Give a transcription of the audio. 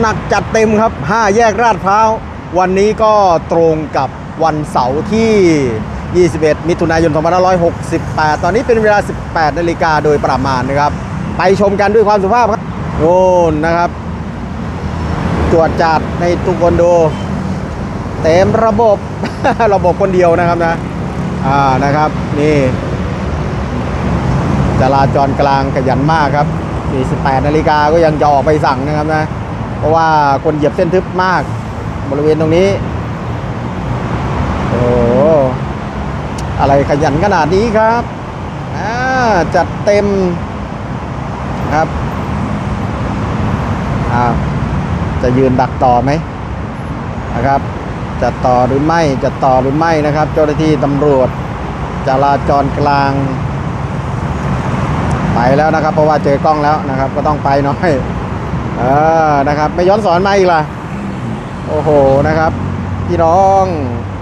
หนักจัดเต็มครับ 5 แยกราดพร้าว วันนี้ก็ตรงกับวันเสาร์ที่ 21 มิถุนายน 2568 ตอนนี้เป็นเวลา 18 นาฬิกาโดยประมาณนะครับ ไปชมกันด้วยความสุภาพครับโน่นะครับ ตรวจจัดในตุกอนโดเต็มระบบ ระบบคนเดียวนะครับนะ อ่านะครับ นี่จราจรกลางขยันมากครับ48นาฬิกาก็ยังจะออกไปสั่งนะครับนะ เพราะว่าคนเหยียบเส้นทึบมาก บริเวณตรงนี้ โอ้โหอะไรขยันขนาดนี้ครับจัดเต็มครับจะยืนดักต่อไหมนะครับ จะต่อหรือไม่จะต่อหรือไม่นะครับ เจ้าหน้าที่ตำรวจจราจรกลาง ไปแล้วนะครับ เพราะว่าเจอกล้องแล้วนะครับ ก็ต้องไปหน้อย ออนะครับ ไม่ย้อนสอนมาอีกล่ะ โอ้โหนะครับ พี่น้อง